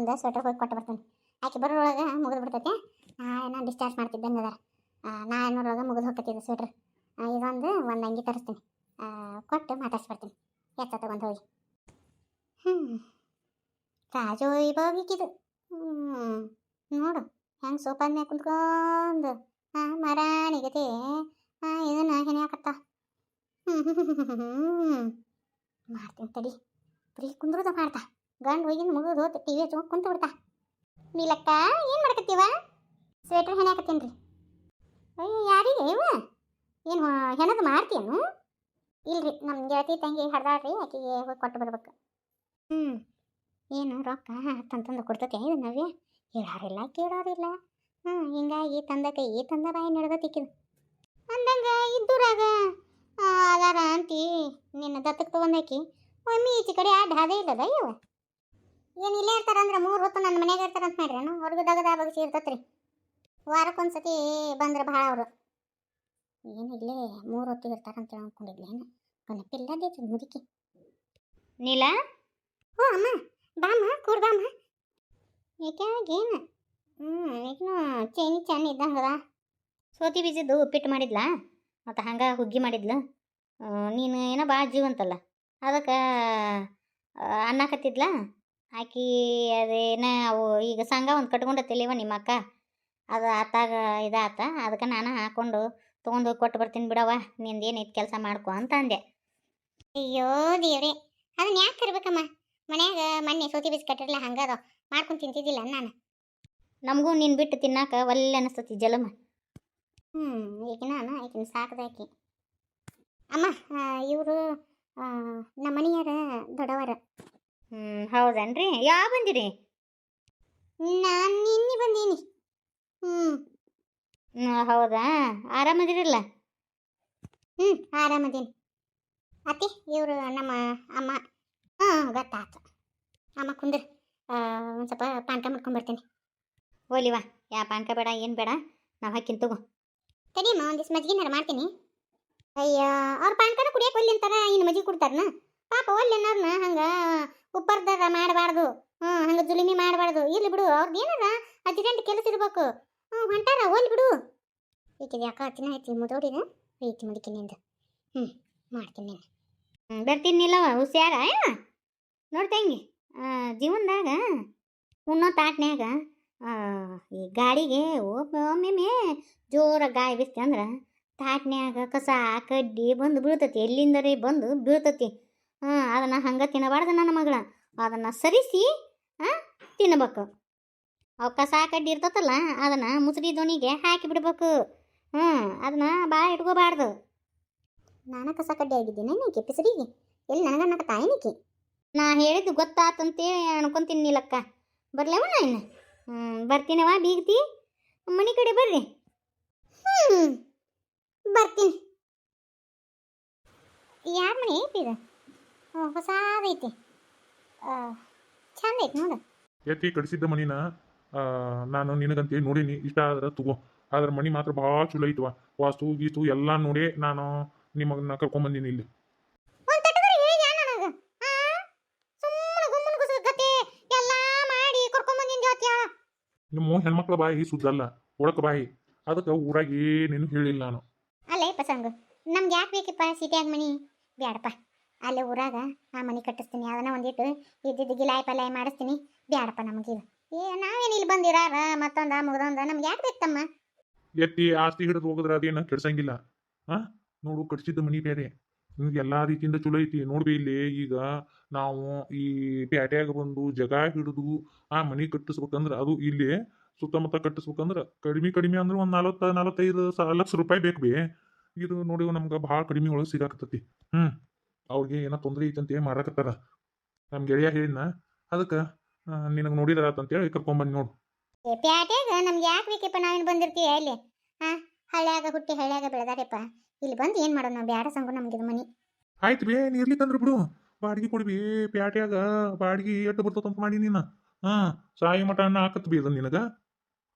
ಒಂದು ಸ್ವೆಟರ್ ಹೋಗಿ ಕೊಟ್ಟು ಬರ್ತೀನಿ. ಆಕೆ ಬರೋರೊಳಗೆ ಮುಗಿದು ಬಿಡ್ತೈತೆ. ನಾನು ಡಿಸ್ಚಾರ್ಜ್ ಮಾಡ್ತಿದ್ದಂಗೆ ನಾ ಅನ್ನೋರೊಳಗೆ ಮುಗಿದು ಹೋಗ್ತೈತಿದ್ದು ಸ್ವೆಟ್ರ್ ಇದೊಂದು ಒಂದು ಅಂಗಿ ತರಿಸ್ತೀನಿ. ಕೊಟ್ಟು ಮಾತಾಡ್ಸ್ಬಿಡ್ತೀನಿ. ಎತ್ತ ತಗೊಂಡು ಹೋಗಿ. ಹ್ಞೂ ಇವಾಗಿಕ್ಕಿದು. ಹ್ಞೂ ನೋಡು, ಹೆಂಗೆ ಸೋಪಾದ ಮೇಲೆ ಕುಂತ್ಕೊಂಡು ಹಾಂ ಮರಾಣಿಗತಿ ಹಾಂ ಇದನ್ನು ಹೆಣೆ ಹಾಕತ್ತ. ಹ್ಞೂ ಮಾಡ್ತೀನಿ ತಡಿ. ಪ್ರೀ ಕುಂದ್ರದ ಮಾಡ್ತಾ. ಗಂಡು ಹೋಗಿಂದ ಮುಗಿದು ಹೋತ್ ಟಿ ವಿ ಹಚ್ಕೊಂಡು ಕುಂತು ಬಿಡ್ತಾ. ನೀಲಕ್ಕ ಏನು ಮಾಡ್ಕತ್ತೀವ? ಸ್ವೆಟರ್ ಹೆಣೆ ಹಾಕತ್ತೀನಿ ರೀ ಅಯ್ಯೋ ಯಾರಿಗೆ ಇವ? ಏನು ಹೆಣದು ಮಾಡ್ತೀಯನು? ಇಲ್ರಿ ನಮ್ಮ ಗೆಳತಿ ತಂಗಿ ಹಡ್ದಾಳ್ರಿ ಆಕೆಗೆ ಹೋಗಿ ಕೊಟ್ಟು ಬರ್ಬೇಕು. ಹ್ಞೂ ಏನು ರೊಕ್ಕ ತಂತಂದು ಕೊಡ್ತತೆ ಇದು ನವ್ಯ? ಹೇಳಾರಿಲ್ಲ ಕೇಳೋರಿಲ್ಲ. ಹ್ಞೂ ಹಿಂಗಾಗಿ ತಂದ ಕೈ ತಂದ ಬಾಯಿ ನಡೆದ ತಿಕ್ಕಿದ ಅಂದಂಗ ಇದ್ದೂರಾಗ ಆ, ಅದಾರ ಅಂತಿ ನಿನ್ನ ದತ್ತಕ್ಕೆ ತೊಗೊಂಡಾಕಿ ಒಮ್ಮೆ ಈಚೆ ಕಡೆ ಅಡ್ಡ ಹಾದೇ ಇಲ್ಲದ ಇವ ಏನು ಇಲ್ಲೇ ಇರ್ತಾರಂದ್ರೆ ಮೂರು ಹೊತ್ತು ನನ್ನ ಮನ್ಯಾಗ ಇರ್ತಾರಂತ ಮಾಡ್ರೇನು ಹೊರಗೆ ದಗದ ಬಗ್ಸಿ ಇರ್ತತ್ರಿ ವಾರಕ್ಕೊಂದ್ಸತಿ ಬಂದ್ರೆ ಭಾಳ ಅವರು. ಏನು ಇಲ್ಲೇ ಮೂರು ಹೊತ್ತು ಇರ್ತಾರಂತ ಅಂದ್ಕೊಂಡಿದ್ಲೇನು ನೆನಪಿಲ್ಲದೈತಿ ಮುದುಕಿ. ನೀಲ? ಹ್ಞೂ ಅಮ್ಮ ಬಾಮ್ಮ ಕೂಡ್ದಾಮ ಬಾಮ್ಮ. ಏಕೆ ಏನು? ಹ್ಞೂ ಈಗಿನ ಚೈನಿ ಚೆನ್ನ ಇದ್ದಂಗದ ಸೋತಿ ಬೀಜದ್ದು ಉಪ್ಪಿಟ್ಟು ಮಾಡಿದ್ಲಾ? ಮತ್ತು ಹಂಗೆ ಹುಗ್ಗಿ ಮಾಡಿದ್ಲು? ನೀನು ಏನೋ ಭಾಳ ಜೀವಂತಲ್ಲ. ಅದಕ್ಕೆ ಅನ್ನಕತ್ತಿದ್ಲ ಆಕಿ ಅದೇನ ಅವು ಈಗ ಸಂಘ ಒಂದು ಕಟ್ಕೊಂಡತ್ತಿಲ್ಲಿವ ನಿಮ್ಮ ಅಕ್ಕ ಅದು ಆತಾಗ ಇದಾತ ಅದಕ್ಕೆ ನಾನು ಹಾಕೊಂಡು ತೊಗೊಂಡು ಕೊಟ್ಟು ಬರ್ತೀನಿ ಬಿಡವ ನಿಂದು ಏನೈತೆ ಕೆಲಸ ಮಾಡ್ಕೊ ಅಂತ ಅಂದೆ. ಅಯ್ಯೋ ದೇವ್ರಿ ಅದನ್ನ ಯಾಕೆ ತರ್ಬೇಕಮ್ಮ? ಮನ್ಯಾಗ ಮೊನ್ನೆ ಸೋತಿ ಬೀಸ್ ಕಟ್ಟಿರಲ್ಲ ಹಂಗದ? ಮಾಡ್ಕೊಂಡು ತಿಂತಿದ್ದಿಲ್ಲ ನಾನು. ನಮಗೂ ನೀನು ಬಿಟ್ಟು ತಿನ್ನಾಕ ಒಲ್ಲೆ ಅನಿಸ್ತತಿ ಜಲಮ. ಹ್ಞೂ ಈಗ ನಾನು ಈಗಿನ ಸಾಕದಾಕಿ ಅಮ್ಮ ಇವರು ನಮ್ಮ ಮನೆಯರ ದೊಡ್ಡವರ ಹ್ಞೂ ಹೌದನ್ರಿ? ಯಾವ ಬಂದಿರಿ? ನಾನು ನಿನ್ನೆ ಬಂದೀನಿ. ಹ್ಞೂ ಹೌದಾ? ಆರಾಮದಿರಲ್ಲ? ಹ್ಞೂ ಆರಾಮದೀನಿ. ಅತ್ತಿ ಇವರು ನಮ್ಮ ಅಮ್ಮ ಹಾಂ ಗೊತ್ತಾಯ್ತು. ಅಮ್ಮ ಕುಂದ್ರ ಒಂದು ಸ್ವಲ್ಪ ಪಾನಕ ಮಾಡ್ಕೊಂಬರ್ತೀನಿ. ಓಲಿವಾ ಯಾ ಪಾನಕ ಬೇಡ ಏನು ಬೇಡ ನಾವು ಹಾಕಿನ ತಗೋ. ತಡಿಯಮ್ಮ ಒಂದಿಷ್ಟು ಮಜ್ಜಿಗೆನಾರ ಮಾಡ್ತೀನಿ. ಅಯ್ಯ ಅವ್ರ ಪಾನಕನ ಕುಡಿಯಕ್ಕೆ ಒಲ್ಲಿ ಅಂತಾರ ಇನ್ನು ಮಜ್ಜಿಗೆ ಕೊಡ್ತಾರನ? ಪಾಪ ಒಲ್ಲಿ ಅನ್ನೋರ್ನ ಹಂಗೆ ಉಪ್ಪರ್ದಾರ ಮಾಡಬಾರ್ದು. ಹ್ಞೂ ಹಂಗೆ ಜುಲುಮಿ ಮಾಡಬಾರ್ದು. ಇಲ್ಲಿ ಬಿಡು ಅವ್ರದ್ದು ಏನಾರ ಅರ್ಜೆಂಟ್ ಕೆಲಸ ಇರ್ಬೇಕು. ಹ್ಞೂ ಹೊಂಟಾರ, ಹೋಲ್ ಬಿಡು. ಈಕಿದ ಯಾಕ ಹತ್ತಿನ ಐತಿ ಮುದೋಡಿನ ಐತಿ ಮಡಿಕಿನಿಂದ ಹ್ಞೂ ಮಾಡ್ತೀನಿ ನೀನು ಹ್ಞೂ ಬರ್ತೀನಿಲ್ಲ ಹುಷಾರ ಏನ ನೋಡ್ತಂಗಿ ಜೀವನದಾಗ ಉಣ್ಣೋ ತಾಟ್ನ್ಯಾಗ ಈ ಗಾಡಿಗೆ ಒಮ್ಮೊಮ್ಮೆ ಜೋರ ಗಾಯ ಬಿಸ್ತಿ ಅಂದ್ರೆ ತಾಟ್ನ್ಯಾಗ ಕಸ, ಕಡ್ಡಿ ಬಂದು ಬೀಳ್ತತಿ. ಎಲ್ಲಿಂದರೇ ಬಂದು ಬೀಳ್ತತಿ? ಹಾಂ ಅದನ್ನು ಹಂಗೆ ತಿನ್ನಬಾರ್ದು ನನ್ನ ಮಗಳ. ಅದನ್ನು ಸರಿಸಿ ಹಾಂ ತಿನ್ನಬೇಕು. ಅವು ಕಸ ಕಡ್ಡಿ ಇರ್ತತಲ್ಲ ಅದನ್ನು ಮುಸುರಿ ದೋಣಿಗೆ ಹಾಕಿ ಬಿಡ್ಬೇಕು. ಹ್ಞೂ ಅದನ್ನ ಭಾಳ ಇಟ್ಕೋಬಾರ್ದು. ನಾನು ಕಸ ಕಡ್ಡಿ ಆಗಿದ್ದೀನಿ ನೀಕೆ ಪಿಸರಿಗೆ ಎಲ್ಲಿ ನನಗನ್ನಕ ನೀಕೆ? ನಾ ಹೇಳಿದ್ದು ಗೊತ್ತಾತಂತೇಳಿ ಅನ್ಕೊಂತೀನಿ ನೀಲಕ್ಕ. ಬರ್ಲೇವ ನಾನು ಹ್ಞೂ ಬರ್ತೀನವ ಬೀಗ್ತಿ. ಮನೆ ಕಡೆ ಬರ್ರಿ. ಹ್ಞೂ ಬರ್ತೀನಿ. ಯಾರ ಮನೆ ಐತಿ ಇದು? ಹೊಸಾದೈತಿ. ಚಂದ ಐತಿ ನೋಡು. ಎತ್ತಿ ಕಡಿಸಿದ್ದ ಮಣಿನ ನಾನು ನಿನಗಂತೇಳಿ ನೋಡೀನಿ. ಇಷ್ಟ ಆದ್ರೆ ತಗೋ. ಆದ್ರೆ ಮಣಿ ಮಾತ್ರ ಭಾಳ ಚಲೋ ಐತವ ವಾಸ್ತು ಗೀಸ್ತು ಎಲ್ಲ ನೋಡಿ ನಾನು ನಿಮಗನ್ನ ಕರ್ಕೊಂಬಂದಿನಿ ಇಲ್ಲಿ. ನಿಮ್ಮ ಹೆಣ್ಮಕ್ಳ ಬಾಯಿ ಸುದ್ದಲ್ಲ ಒಳಕ ಬಾಯಿ. ಅದಕ್ಕೆ ಊರಾಗ ಏನೇನು ಹೇಳಿಲ್ಲ ನಾನು. ಅಲ್ಲೇ ಪಸಂಗ ನಮ್ಗೆ ಯಾಕೆ ಬೇಕಪ್ಪ ಸಿಟಿಯಾಗ ಮನಿ ಬ್ಯಾಡಪ್ಪ. ಅಲ್ಲೇ ಊರಾಗ ಆ ಮನೆ ಕಟ್ಟಿಸ್ತೀನಿ. ಅದನ್ನ ಒಂದಿಟ್ಟು ಇದ್ದಿದ್ದು ಗಿಲಾಯಿ ಪಲಾಯ್ ಮಾಡಿಸ್ತೀನಿ. ಬ್ಯಾಡಪ್ಪ ನಮಗಿದು ಏ, ನಾವೇನು ಇಲ್ಲಿ ಬಂದಿರಾರ? ಮತ್ತೊಂದ, ಮುಗ್ದೊಂದ? ನಮ್ಗೆ ಯಾಕೆ ಬೇಕಮ್ಮ ಎತ್ತಿ ಆಸ್ತಿ ಹಿಡಿದು ಹೋಗಿದ್ರೆ ಅದೇನು ಕೆಡ್ಸಂಗಿಲ್ಲ. ಹಾ ನೋಡು, ಕಟ್ಸಿದ್ದ ಮನಿ ಬೇರೆ. ನಿಮ್ಗೆ ಎಲ್ಲಾ ರೀತಿಯಿಂದ ಚಲೋ ಐತಿ. ನೋಡ್ಬಿ ಇಲ್ಲಿ ಈಗ ನಾವು ಈ ಪ್ಯಾಟ್ಯಾಗ ಬಂದು ಜಗ ಹಿಡಿದು ಆ ಮನಿ ಕಟ್ಟಿಸ್ಬೇಕಂದ್ರ ಅದು ಇಲ್ಲಿ ಸುತ್ತಮುತ್ತ ಕಟ್ಟಿಸ್ಬೇಕಂದ್ರ ಕಡಿಮೆ ಕಡಿಮೆ ಅಂದ್ರೆ ಒಂದು ನಲವತ್ತ ನಲವತ್ತೈದು ಲಕ್ಷ ರೂಪಾಯಿ ಬೇಕು ಬಿ. ಇದು ನೋಡಿ ನಮ್ಗೆ ಭಾಳ ಕಡಿಮೆ ಒಳಗೆ ಸಿಗಾಕತ್ತತಿ. ಹ್ಮ್. ಅವ್ರಿಗೆ ಏನೋ ತೊಂದರೆ ಐತಿ ಅಂತೇಳಿ ಮಾಡಕತ್ತಾರ ನಮ್ಮ ಗೆಳೆಯ ಹೇಳಿದ್ನ ಅದಕ್ಕೆ ನಿನಗೆ ನೋಡಿದ್ರ ಅಂತೇಳಿ ಕರ್ಕೊಂಬಂದು ನೋಡು. ಏ ಪ್ಯಾಟ್ಯಾಗ ನಮ್ಗೆ ಯಾಕೆ ಬೇಕಪ್ಪ ನಾವೇನು ಬಂದಿರ್ತೀವಿ ಅಲ್ಲಿ? ಹಾಂ ಹಳ್ಳ್ಯಾಗ ಹುಟ್ಟಿ ಹಳ್ಳ್ಯಾಗ ಬೆಳೆದಾರಪ್ಪ ಇಲ್ಲಿ ಬಂದು ಏನು ಮಾಡೋಣ ನಾವು? ಬ್ಯಾಡ ಸಂಗು ನಮ್ಗಿದು ಮನಿ. ಆಯ್ತು ಬೇ ನೀ ತಂದ್ರು ಬಿಡು. ಬಾಡಿಗೆ ಕೊಡ್ಬಿ ಪ್ಯಾಟ್ಯಾಗ ಬಾಡಿಗೆ ಎಟ್ಟು ಬರ್ತದ ಅಂತ ಮಾಡಿ ನೀನು. ಹಾ ಸಾಯಿ ಮಠ ಅನ್ನ ಹಾಕತ್ ಬಿ ಅದನ್ನ ನಿನಗ.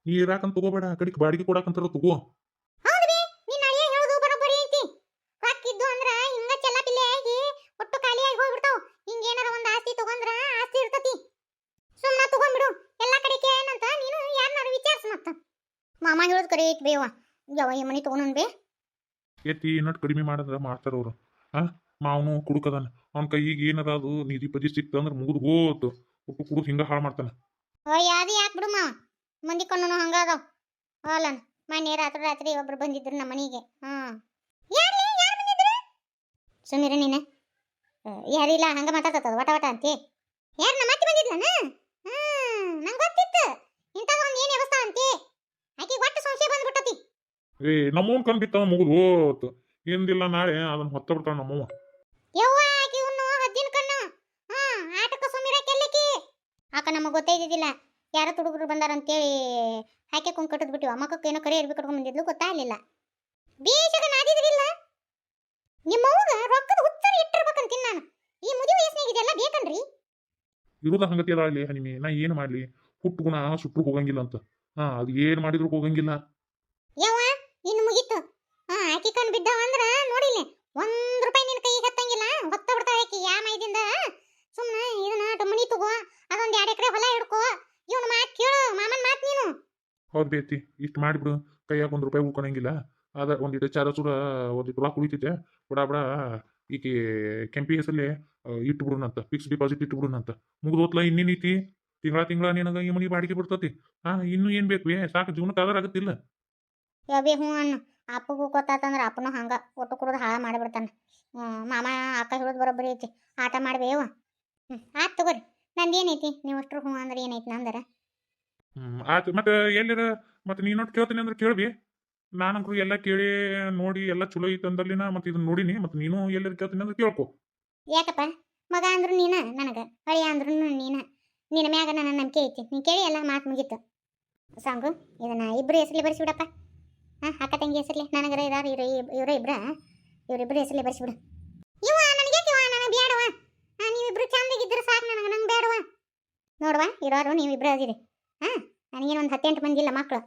ನೀ ಇರಾಕಂತ ತಗೋಬೇಡ ಆ ಕಡೆಗೆ ಬಾಡಿಗೆ ಕೊಡಾಕಂತಾರ ತಗೋ ಹೌದ್ರಿ ನಿನ್ನ ಅಳಿಯ ಹೇಳೋದು ಬರೋಬ್ಬರಿ ಐತಿ ರೊಕ್ಕಿದ್ದು ಅಂದ್ರ ಹಿಂಗ ಚೆಲ್ಲ ಪಿಲ್ಲೆ ಆಗಿ ಒಟ್ಟು ಖಾಲಿಯಾಗಿ ಹೋಗ್ಬಿಡ್ತಾವ ಹಿಂಗೇನಾರ ಒಂದ್ ಆಸ್ತಿ ತಗೊಂಡ್ರ ಆಸ್ತಿ ಇರ್ತತಿ ಸುಮ್ಮನೆ ತಗೊಂಡ್ಬಿಡು ಹೇಳೋದು ಕರೆ ಐತಿ ಬೇವ ಯಾವ ಈ ಮನೆ ತಗೊಂಡನ್ ಬೇ. ಎತ್ತಿ ಏನಟ್ ಕಡಿಮೆ ಮಾಡಿದ್ರೆ ಮಾಡ್ತಾರ ಅವರು. ಆ ಮಾವನು ಕುಡುಕದಾನ ಅವ್ನ ಕೈಗೆ ಏನದ ಅದು ನಿಧಿ ಪದಿ ಸಿಕ್ತ ಅಂದ್ರೆ ಮುಗಿದು ಹೋತು. ಒಟ್ಟು ಕುಡುಕ್ ಹಿಂಗ ಹಾಳು ಮಾಡ್ತಾನ. ಓ ಅದು ಯಾಕೆ ಬಿಡು ಮಾವ ಮಂದಿ ಕಣ್ಣು ಹಂಗಾದವ್ ಅಲ್ಲನ್ ಮನೆ ರಾತ್ರಿ ರಾತ್ರಿ ಒಬ್ರು ಬಂದಿದ್ರು ನಮ್ಮ ಮನೆಗೆ. ಹಾಂ. ಯಾರು ಯಾರು ಬಂದಿದ್ರು? ಸುಮೀರ ನೀನ. ಯಾರಿಲ್ಲ ಹಂಗ ಮಾತಾಡ್ತದ ವಟ ವಟ ಅಂತಿ. ಯಾರು ನಮ್ಮ ಅತ್ತಿ ಬಂದಿದ್ಲನ? ಹ್ಮ್ ನಂಗೆ ಗೊತ್ತಿತ್ತು. ಇಂಥದ್ದು ಒಂದು ಏನು ವ್ಯವಸ್ಥೆ ಅಂತಿ? ಆಕೆ ಒಟ್ಟು ಸಂಶಯ ಬಂದ್ಬಿಟ್ಟತಿ. ಏ ನಮ್ಮವನ್ ಕಣ್ ಬಿತ್ತವ ಮುಗಿದು ಹೋತು. ಹಿಂದಿಲ್ಲ ನಾಳೆ ಅದನ್ನ ಹೊತ್ತ ಬಿಡ್ತಾಳ ನಮ್ಮವ್ವ. ಯವ್ವ ಆಕಿ ಉನ್ನು ಹದ್ದಿನ ಕಣ್ಣು. ಹಾ ಆಟಕ್ಕ ಸುಮಿರ ಕೆಲ್ಲಕಿ ಆಕ ನಮಗೆ ಗೊತ್ತೇ ಇದ್ದಿದ್ದಿಲ್ಲ ಯಾರ ತುಡುಗರು ಬಂದಾರ ಅಂತೇಳಿ ಹಾಕಿ ಕೊಂಡ್ ಕಟ್ಟದ್ ಬಿಟ್ಟಿವ ಮಕ್ಕಕ್ಕೆ ಏನೋ ಕರೆ ಇರ್ಬೇಕು ಕಟ್ಕೊಂಡ್ ಬಂದಿದ್ಲು ಗೊತ್ತಾಗಲಿಲ್ಲ. ಬೇಷಗ ನಾದಿದ್ರಿಲ್ಲ. ನಿಮ್ಮ ಅವ್ಗ ರೊಕ್ಕದ ಹುಚ್ಚರಿ ಇಟ್ಟಿರ್ಬೇಕಂತೀನಿ ನಾನು. ಈ ಮುದಿ ವಯಸ್ಸಿನಾಗ ಇದೆಲ್ಲ ಬೇಕನ್ರಿ? ಇರುದ ಹಂಗತಿ ಅಲ್ಲಿ ಹನಿಮೆ ನಾ ಏನು ಮಾಡ್ಲಿ? ಹುಟ್ಟು ಗುಣ ಸುಟ್ಟು ಹೋಗಂಗಿಲ್ಲ ಅಂತ. ಹಾ ಅದು ಏನ್ ಮಾಡಿದ್ರು ಹೋಗಂಗಿಲ್ಲ. ಯವ್ವ ಇನ್ನು ಮುಗೀತು. ಹಾ ಆಕಿ ಕಣ್ ಬಿದ್ದಾವ ಅಂದ್ರ ನೋಡಿಲ್ಲ ಒಂದ್ ರೂಪಾಯಿ ನಿನ್ ಕೈಗೆ ಹತ್ತಂಗಿಲ್ಲ ಹೊತ್ತ ಬಿಡ್ತಾವ ಆಕಿ ಯಾ ಮೈದಿಂದ ಸುಮ್ಮನೆ ಇದನ್ನ ಟಮಣಿ ತಗೋ ಅದೊಂದ್ ಎರಡ್ ಎಕರೆ ಹೊಲ ಹಿಡ್ಕೋ. ಇವನ್ ಮಾತ್ ಕೇಳು ಮಾಮನ್ ಮಾತ್ ನೀನು. ಹೌದ್ ಬೇತಿ ಇಷ್ಟು ಮಾಡಿಬಿಡು. ಕೈಯಾಗ ಒಂದ್ ರೂಪಾಯಿ ಉಳ್ಕೊಳಂಗಿಲ್ಲ. ಅದ ಒಂದಿಟ್ಟು ಚಾರ ಚೂರ ಒಂದಿಟ್ಟು ರೊಕ್ಕ ಉಳಿತೈತೆ. ಬಡ ಬಡ ಈಕೆ ಕೆಂಪಿ ಹೆಸರಲ್ಲಿ ಇಟ್ಟು ಅಂತ ಫಿಕ್ಸ್ ಡಿಪಾಸಿಟ್ ಇಟ್ಟು ಅಂತ ಮುಗಿದೋತ್ಲ ಇನ್ನೇನೈತಿ ತಿಂಗಳ ತಿಂಗಳ ನಿನಗ ಈ ಮನಿ ಬಾಡಿಗೆ ಬಿಡ್ತತಿ ಆ ಇನ್ನು ಏನ್ ಬೇಕು? ಏ ಸಾಕು ಜೀವನಕ್ಕೆ ಆಧಾರ ಆಗತ್ತಿಲ್ಲ. ಯಬಿ ಹ್ಞೂ ಅಣ್ಣ. ಅಪ್ಪಗೂ ಗೊತ್ತಾತಂದ್ರ ಅಪ್ಪನು ಹಂಗ ಒಟ್ಟು ಕುಡಿದು ಹಾಳ ಮಾಡಿಬಿಡ್ತಾನೆ. ಮಾಮ ಅಕ್ಕ ಹೇಳೋದು ಬರೋಬ್ಬರಿ ಐತಿ. ಆಟ ಮಾಡ್ಬೇವ ಹ್ಞೂ ಆತ್ ತಗೋರಿ. ಏನೈತಿ ನೀವು ಅಷ್ಟು ಹ್ಞೂ ಅಂದ್ರೆ ಏನೈತಿ ನಂದರ? ಹ್ಮ್ ಆಯ್ತು ಮತ್ತೆ ಎಲ್ಲಿರ? ಮತ್ತೆ ನೀನೊಟ್ಟು ಕೇಳ್ತೀನಿ ಅಂದ್ರೆ ಕೇಳ್ಬಿ. ನಾನಂಕ್ರು ಎಲ್ಲ ಕೇಳಿ ನೋಡಿ ಎಲ್ಲ ಚಲೋ ಐತೆ ಅಂದಲ್ಲಿನ ಮತ್ತೆ ಇದನ್ನ ನೋಡಿನಿ. ಮತ್ತೆ ನೀನು ಎಲ್ಲರ ಕೇಳ್ತೀನಿ ಅಂದ್ರೆ ಕೇಳ್ಕೊ. ಯಾಕಪ್ಪ? ಮಗ ಅಂದ್ರು ನೀನ ನನಗ ಹಳಿಯ ಅಂದ್ರು ನೀನ. ನಿನ್ನ ಮ್ಯಾಗ ನನ್ನ ನಂಬಿಕೆ ಐತಿ. ನೀನು ಕೇಳಿ ಎಲ್ಲ ಮಾತು ಮುಗೀತು. ಸಾಂಗು ಇಬ್ರು ಹೆಸರಲ್ಲಿ ಬರ್ಸಿಬಿಡಪ್ಪ. ಹಾಂ, ಅಕ್ಕ ತಂಗಿ ಹೆಸರಲ್ಲಿ ನನಗರ ಇದಾರ ಇವ್ರ ಇವರ ಇಬ್ರ. ಇವರಿಬ್ರು ಹೆಸರಲ್ಲಿ ಬರ್ಸಿಬಿಡು. ಇವ ನನಗೆ ಇವ ನನಗೆ ಬೇಡವ ನೀವಿಬ್ರು ಚಂದಾಗಿದ್ದರೆ ಸಾಕು ನನಗೆ, ನಂಗೆ ಬೇಡವ ನೋಡುವ, ಇರೋರು ನೀವಿಬ್ರು ಅದಿರಿ. ಹಾಂ, ನನಗೇನು ಒಂದು ಹತ್ತೆಂಟು ಮಂದಿ ಇಲ್ಲ ಮಕ್ಕಳು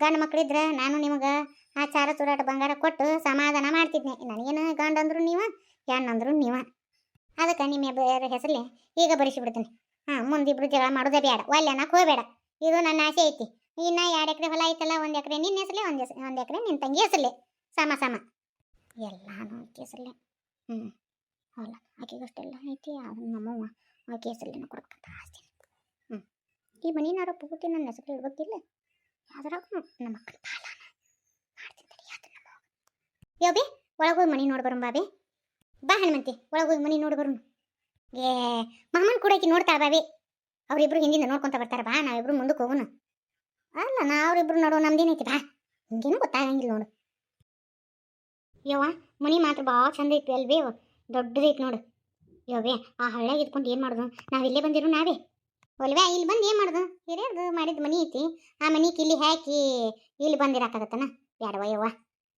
ಗಂಡು ಮಕ್ಕಳಿದ್ರೆ ನಾನು ನಿಮಗೆ ಆ ಚಾರ ಚೂರಾಟ ಬಂಗಾರ ಕೊಟ್ಟು ಸಮಾಧಾನ ಮಾಡ್ತಿದ್ನೆ. ನನಗೇನು ಗಂಡ ನೀವು, ಹೆಣ್ಣಂದ್ರು ನೀವ. ಅದಕ್ಕೆ ನಿಮ್ಮ ಹೆಸರಲ್ಲಿ ಈಗ ಬರಿಸಿಬಿಡ್ತೀನಿ. ಹಾಂ, ಮುಂದಿಬ್ರು ಜಗಳ ಮಾಡೋದೇ ಬೇಡ. ಒಲ್ಲೆ ಹೋಗಬೇಡ. ಇದು ನನ್ನ ಆಸೆ ಐತಿ. ಇನ್ನ ಎರಡು ಎಕರೆ ಹೊಲ ಐತಲ್ಲ, ಒಂದು ಎಕರೆ ನಿನ್ನ ಹೆಸರಲ್ಲೇ ಒಂದು ಹೆಸರು ಒಂದು ಎಕರೆ ನಿನ್ನ ತಂಗಿ ಹೆಸರಲ್ಲೇ ಸಮ ಸಮ. ಎಲ್ಲಾನು ಆಕೆ ಹೆಸರಲ್ಲೇ ಹ್ಞೂ ಹೊಲ. ಆಕೆಗಷ್ಟೆಲ್ಲ ಐತಿ ಅದನ್ನ ನಮ್ಮವ್ವ ಆಕೆ ಹೆಸರಲ್ಲೇನ ಕೊಡ್ಬೇಕಂತ ಆಸ್ತಿ ಹ್ಞೂ ಈ ಮನಿನಾರ ಪೂರ್ತಿ ನನ್ನ ಹೆಸರು ಇಡ್ಬೇಕಿಲ್ಲ. ಯಾವ್ದ್ರಾಗ ನಮ್ಮ ಅಕ್ಕನ ಪಾಲ ಒಳಗೋಗಿ ಮನಿ ನೋಡಿ ಬಾಬಿ ಬಾ ಹನುಮಂತಿ ಒಳಗೋಗಿ ಮನಿ ನೋಡಿ ಏ, ಮಾಮನ್ ಕೂಡ ಆಕಿ ನೋಡ್ತಾಳ ಬಾವಿ ಅವ್ರಿಬ್ರು ಹಿಂದಿಂದ ನೋಡ್ಕೊಂತ ಬರ್ತಾರ, ಬಾ, ನಾವಿಬ್ರು ಮುಂದಕ್ಕೆ ಹೋಗೋಣ. ಅಲ್ಲ, ನಾ ಅವ್ರಿಬ್ರು ನೋಡೋ ನಮ್ದೇನೈತಿ ಬಾ. ಹಿಂಗೇನು ಗೊತ್ತಾಗಂಗಿಲ್ಲ ನೋಡು. ಯವ್ವ, ಮನಿ ಮಾತ್ರ ಭಾಳ ಚಂದ ಐತಿ ಅಲ್ವೇ ದೊಡ್ಡದೈತಿ ನೋಡು. ಯವ್ವೇ, ಆ ಹಳ್ಳ್ಯಾಗ ಇದ್ಕೊಂಡು ಏನು ಮಾಡೋದು? ನಾವು ಇಲ್ಲೇ ಬಂದಿರು ನಾವೇ. ಒಲ್ವೇ ಇಲ್ಲಿ ಬಂದು ಏನು ಮಾಡೋದು? ಹಿರಿಯರ್ದು ಮಾಡಿದ ಮನಿ ಐತಿ. ಆ ಮನಿಗೆ ಇಲ್ಲಿ ಹಾಕಿ ಇಲ್ಲಿ ಬಂದಿರಾಕತ್ತನ ಬ್ಯಾಡವ ಯವ್ವ,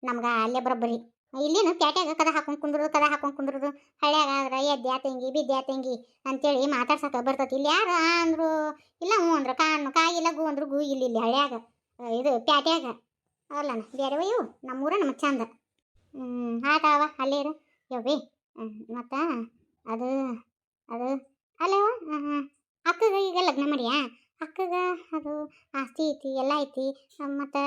ನಮ್ಗೆ ಅಲ್ಲೇ ಬರೋಬ್ಬರಿ. ಇಲ್ಲೇನು ಪ್ಯಾಟ್ಯಾಗ ಕದ ಹಾಕೊಂಡು ಕುಂದ್ರದು, ಕದ ಹಾಕೊಂಡು ಕುಂದ್ರದು. ಹಳ್ಯಾಗ ಆದ್ರೆ ಎದ್ಯಾ ತಂಗಿ ಬಿದ್ಯಾ ತಂಗಿ ಅಂತೇಳಿ ಮಾತಾಡ್ಸಕ ಬರ್ತತಿ. ಇಲ್ಲಿ ಯಾರು ಅಂದ್ರು ಇಲ್ಲ ಹ್ಞೂ ಅಂದ್ರೆ ಕಾಣು ಕಾಯಿಲ್ಲ ಗು ಅಂದ್ರು, ಗು ಇಲ್ಲಿ ಇಲ್ಲಿ ಹಳ್ಯಾಗ. ಇದು ಪ್ಯಾಟ್ಯಾಗ ಅಲ್ಲನ ಬೇರೆ ಇವು, ನಮ್ಮೂರ ನಮ್ಮ ಚಂದ. ಹ್ಞೂ ಆಟಾವ ಅಲ್ಲೇ ಇರು ಯವ್ವಿ ಮತ್ತು ಅದು ಅದು ಅಲ್ಲವ ಅಕ್ಕಗ ಈಗ ಲಗ್ನ ಮಾಡಿಯಾ? ಅಕ್ಕಗ ಅದು ಆಸ್ತಿ ಐತಿ, ಎಲ್ಲ ಐತಿ, ಮತ್ತು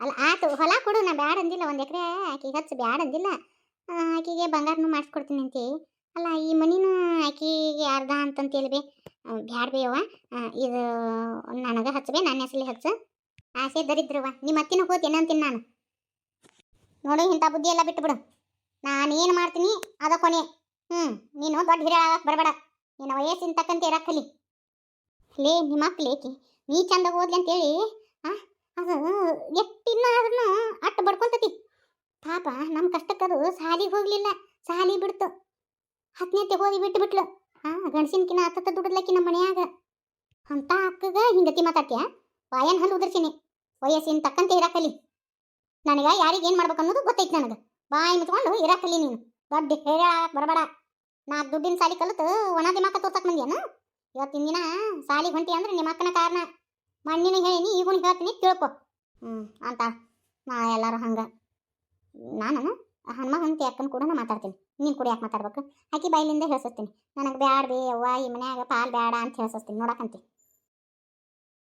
ಅಲ್ಲ ಆತು ಹೊಲ ಕೊಡು ನಾ ಬ್ಯಾಡ ಅಂದಿಲ್ಲ ಒಂದು ಎಕರೆ ಆಕಿಗೆ ಹಚ್ಚು ಬ್ಯಾಡ ಅಂದಿಲ್ಲ. ಆಕಿಗೆ ಬಂಗಾರನು ಮಾಡಿಸ್ಕೊಡ್ತೀನಿ ಅಂತಿ. ಅಲ್ಲ ಈ ಮನಿನೂ ಆಕಿಗೆ ಅರ್ಧ ಅಂತಂತೇಳಿ ಬೇ ಆ, ಬ್ಯಾಡ ಬೇವ ಇದು ನನಗೆ ಹಚ್ಚಬೇ ನನ್ನ ಹೆಸರಲ್ಲಿ ಹಚ್ಚು ಆಸೆ ದರಿದ್ರವ ನಿಮ್ಮ ಅತ್ತಿನ ಹೋತಿ ಏನಂತೀನಿ ನಾನು? ನೋಡು ಇಂಥ ಬುದ್ಧಿ ಎಲ್ಲ ಬಿಟ್ಟು ಬಿಡು ನಾನು ಏನು ಮಾಡ್ತೀನಿ ಅದ ಕೊನೆ. ಹ್ಞೂ ನೀನು ದೊಡ್ಡ ಹಿರಿಯ ಆಗಕ್ಕೆ ಬರಬೇಡ. ನಿನ್ನ ವಯಸ್ಸಿನ ತಕ್ಕಂತೆ ಇರಕ್ಕಲಿ ಲೇ ನಿಮ್ಮ ಅಕ್ಕಲೇಕಿ ನೀ ಚಂದ ಓದ್ಲಿ ಅಂತೇಳಿ ಆ? ಅದು ಎಟ್ಟಿನ್ನ ಅದನ್ನು ಅಟ್ಟು ಬಡ್ಕೊಂತತಿ. ಪಾಪ ನಮ್ಮ ಕಷ್ಟಕ್ಕದು ಸಾಲಿಗೆ ಹೋಗಲಿಲ್ಲ, ಸಾಲಿ ಬಿಡ್ತು. ಹತ್ತನೇತೆ ಹೋಗಿ ಬಿಟ್ಟು ಬಿಟ್ಲು. ಹಾ ಗಂಡಸಿನ್ಕಿನ ಹತ್ತತ್ತ ದುಡಿದ್ಲಕ್ಕಿ ನಮ್ಮ ಮನ್ಯಾಗ. ಅಂತ ಅಕ್ಕಗ ಹಿಂಗತಿ ಮಾತಾಡ್ತೀಯ? ಬಾಯನ್ ಹಲ್ಲು ಉದರ್ಸಿನಿ. ವಯಸ್ಸಿನ ತಕ್ಕಂತೆ ಇರಕಲಿ. ನನಗ ಯಾರಿಗೆ ಏನು ಮಾಡ್ಬೇಕು ಅನ್ನೋದು ಗೊತ್ತೈತಿ ನನಗೆ. ಬಾಯಿ ಮುಚ್ಕೊಂಡು ಇರಕಲಿ ನೀನು. ದೊಡ್ಡ ಹೇಳ ಬರಬೇಡ. ನಾ ದುಡ್ಡಿನ ಸಾಲಿ ಕಲಿತು ಒಣ ದಿಮಾಕ ತೋರ್ಸಕ್ ಬಂದ್ಯಾನ? ಇವತ್ತಿನ ದಿನ ಸಾಲಿ ಹೊಂಟಿ ಅಂದ್ರೆ ನಿಮ್ಮ ಅಕ್ಕನ ಕಾರಣ. ಮಣ್ಣಿನ ಹೇಳಿನಿ ಈಗೂನು ಹೇಳ್ತೀನಿ ತಿಳ್ಕೊ. ಹ್ಞೂ ಅಂತ. ನಾ ಎಲ್ಲರೂ ಹಂಗೆ. ನಾನು ಹನುಮಂತಿ ಅಕ್ಕನ ಕೂಡ ನಾ ಮಾತಾಡ್ತೀನಿ. ನೀನು ಕೂಡ ಯಾಕೆ ಮಾತಾಡ್ಬೇಕು? ಆಕಿ ಬಾಯಿಲಿಂದ ಹೇಳ್ಸತ್ತೀನಿ ನನಗೆ ಬೇಡ ಬೇ ಅವ್ವ, ಈ ಮನ್ಯಾಗ ಪಾಲ್ ಬೇಡ ಅಂತ ಹೇಳ್ಸಿಸ್ತೀನಿ. ನೋಡಕಂತಿ.